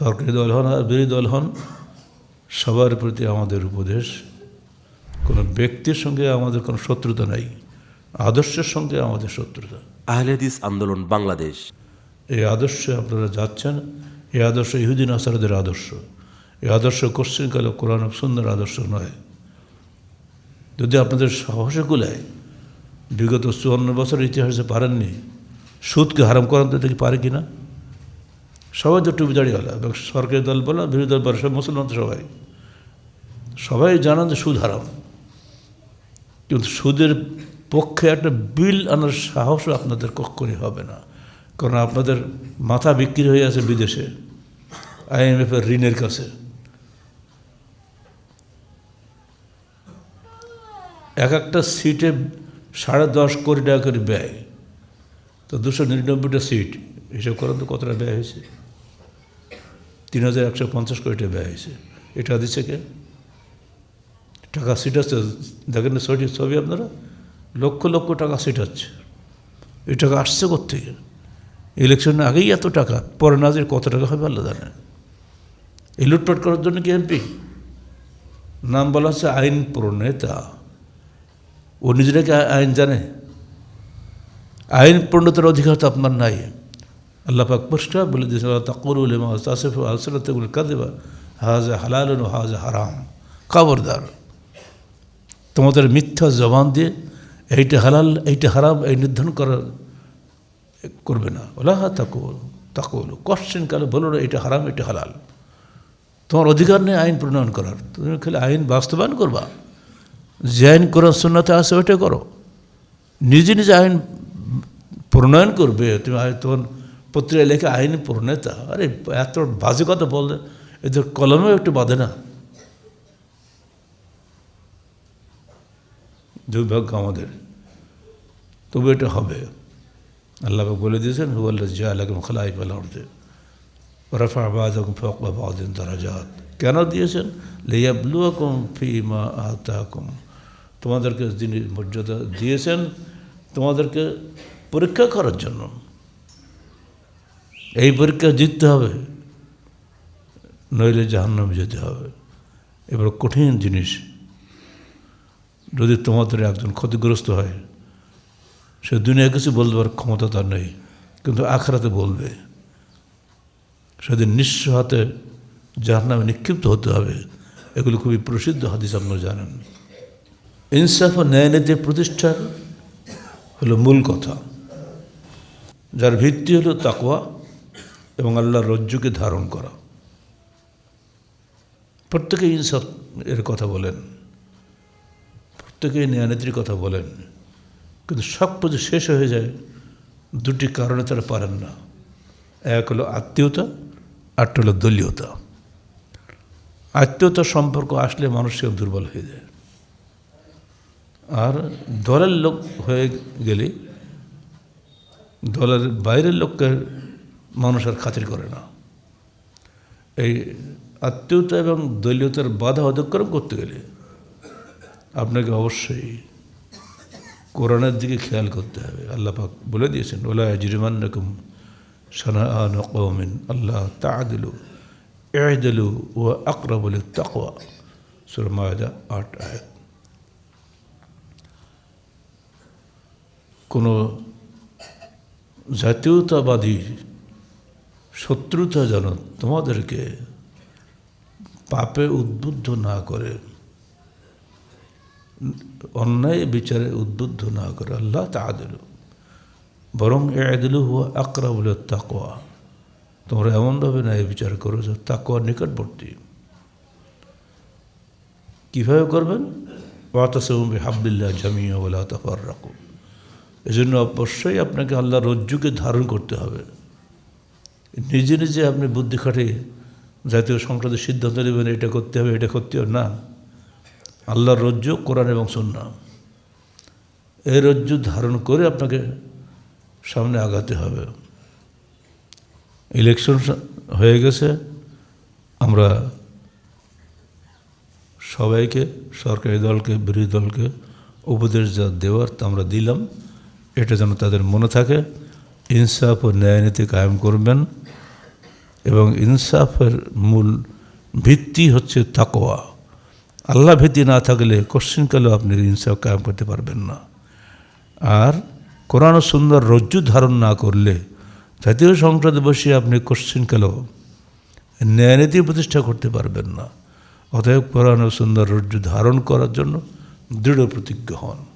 সরকারি দল হন আর বিরোধী দল হন সবার প্রতি আমাদের উপদেশ। কোনো ব্যক্তির সঙ্গে আমাদের কোনো শত্রুতা নাই আদর্শের সঙ্গে আমাদের শত্রুতা। আহলে হাদিস আন্দোলন বাংলাদেশ। এই আদর্শে আপনারা যাচ্ছেন এই আদর্শ ইহুদিন আসারদের আদর্শ। এই আদর্শ কোশ্চিনকালে কোরআন সুন্দর আদর্শ নয়। যদি আপনাদের সাহসে কুলায় বিগত চুয়ান্ন বছর ইতিহাসে পারেননি সুদকে হারাম করান তো দেখি পারে কি না সবাই তো টুপি দাঁড়িয়েওয়ালা এবং সরকারি দল বলা, বিরোধী দল বলা সব মুসলমান তো সবাই। সবাই জানান যে সুদ হারাম। কিন্তু সুদের পক্ষে একটা বিল আনার সাহসও আপনাদের কক্ষণই হবে না। কারণ আপনাদের মাথা বিক্রি হয়ে আছে বিদেশে আইএমএফের ঋণের কাছে। এক একটা সিটে সাড়ে দশ কোটি টাকা করে ব্যয়। তো দুশো নিরানব্বইটা সিট হিসাব করেন তো কতটা ব্যয় হয়েছে? তিন হাজার একশো পঞ্চাশ কোটি ব্যয় হয়েছে। এটা দিচ্ছে কে? টাকা সিট আছে দেখেন না ছবি ছবি আপনারা? লক্ষ লক্ষ টাকা সিট হচ্ছে এই টাকা আসছে কোথেকে ইলেকশনের আগেই এত টাকা, পরে না যে কত টাকা হবে আল্লাহ জানে। এই লুটপাট করার জন্য কি এমপি? নাম বলা হচ্ছে আইন প্রণেতা। ও নিজেরা কি আইন জানে? আইন প্রণেতার অধিকার তো আপনার নাই। আল্লাহ পাক পরিষ্কার বলে দিয়েছে তাকুরুল তাসিফ আসলাতুল কাদেবা হাজা হালাল হাজা হারাম। খবরদার। তোমাদের মিথ্যা জবান দিয়ে এইটা হালাল, এইটা হারাম, এই নির্ধারণ করার করবে না। ওলা হা তাকুল তাকুল কোশ্চেন কালে বলো না এটা হারাম এটা হালাল। তোমার অধিকার নেই আইন প্রণয়ন করার। তুমি খালি আইন বাস্তবায়ন করবা। যে আইন করার সুন্নতে আছে, ওইটা করো। নিজে নিজে আইন প্রণয়ন করবে। তুমি তোমার পত্রিকায় লেখে আইন প্রণেতা। আরে, এত বাজে কথা বললে, এদের কলমেও একটু বাঁধে না। দুর্ভাগ্য আমাদের। তবু এটা হবে। আল্লাহ বলে দিয়েছেন হুয়াল্লা জিয়া আলাকুম খালাই পালা উঠতে রফা আবাদকুম ফকবা বাদিন দারাজাত। কেন দিয়েছেন? লেয়া ব্লু লিয়াবলুয়াকুম ফি মা আতাকুম। তোমাদেরকে যিনি মর্যাদা দিয়েছেন, তোমাদেরকে পরীক্ষা করার জন্য। এই পরীক্ষা জিততে হবে, নইলে জাহান্নামে যেতে হবে। এবার কঠিন জিনিস, যদি তোমাদের একজন ক্ষতিগ্রস্ত হয়, সে দুনিয়া কিছু বলবার ক্ষমতা তার নেই, কিন্তু আখরাতে বলবে। সেদিন নিঃস্ব হাতে যার নামে নিক্ষিপ্ত হতে হবে, এগুলো খুবই প্রসিদ্ধ হাদিস আপনারা জানেন। ইনসাফ ও ন্যায়নীতির প্রতিষ্ঠার হলো মূল কথা। যার ভিত্তি হলো তাকওয়া। এবং আল্লাহর রজ্জুকে ধারণ করা। প্রত্যেকে ইনসাফ এর কথা বলেন। প্রত্যেকেই ন্যায়নীতির কথা বলেন। কিন্তু সব কিছু শেষ হয়ে যায়, দুটি কারণে তারা পারেন না। এক হলো আত্মীয়তা আরটা হলো দলীয়তা। আত্মীয়তা সম্পর্ক আসলে মানুষ সে দুর্বল হয়ে যায়। আর দলের লোক হয়ে গেলে দলের বাইরের লোককে মানুষ আর খাতির করে না। এই আত্মীয়তা এবং দলীয়তার বাধা অতিক্রম করতে গেলে আপনাকে অবশ্যই কোরআনের দিকে খেয়াল করতে হবে। আল্লাহ পাক বলে দিয়েছেন, ওলা জিরমান রকম সানাআন কৌমিন আল্লাহ তাদিলু এদিলু ও আকরাবুল তাকওয়া সুরমায়দা আট আয়াত। কোনো জাতীয়তাবাদী শত্রুতা যেন তোমাদেরকে পাপে উদ্বুদ্ধ না করে, অন্যায় বিচারে উদ্বুদ্ধ না করে আল্লাহ তাদিল বরং এদিলু হুয়া আকরাবুল তাকোয়া তোমরা এমনভাবে ন্যায় বিচার করো যে তাকোয়ার নিকটবর্তী। কীভাবে করবেন? ওয়াতাসবি হাবদুল্লাহ জামিয়া ওলা তাফার রাখুন এজন্য অবশ্যই আপনাকে আল্লাহ রজ্জুকে ধারণ করতে হবে। নিজে নিজে আপনি বুদ্ধি খাটিয়ে জাতীয় সংসদের সিদ্ধান্ত নেবেন, এটা করতে হবে, এটা করতে হবে। না। আল্লাহর রজ্জু কোরআন এবং সন্না এই রজ্জু ধারণ করে আপনাকে সামনে আগাতে হবে। ইলেকশন হয়ে গেছে। আমরা সবাইকে, সরকারি দলকে, বিরোধী দলকে উপদেশ যা দেওয়ার তা আমরা দিলাম। এটা যেন তাদের মনে থাকে। ইনসাফ ও ন্যায়নীতি কায়েম করবেন। এবং ইনসাফের মূল ভিত্তি হচ্ছে তাকোয়া আল্লাহ ভীতি না থাকলে কোশ্চিনকালেও আপনি ইনসাফ কায়েম করতে পারবেন না? আর কোরআন সুন্দর রজ্জু ধারণ না করলে জাতীয় সংসদে বসে আপনি কোশ্চিনকালেও ন্যায়নীতি প্রতিষ্ঠা করতে পারবেন না? অতএব কোরআন সুন্দর রজ্জু ধারণ করার জন্য দৃঢ় প্রতিজ্ঞ হন।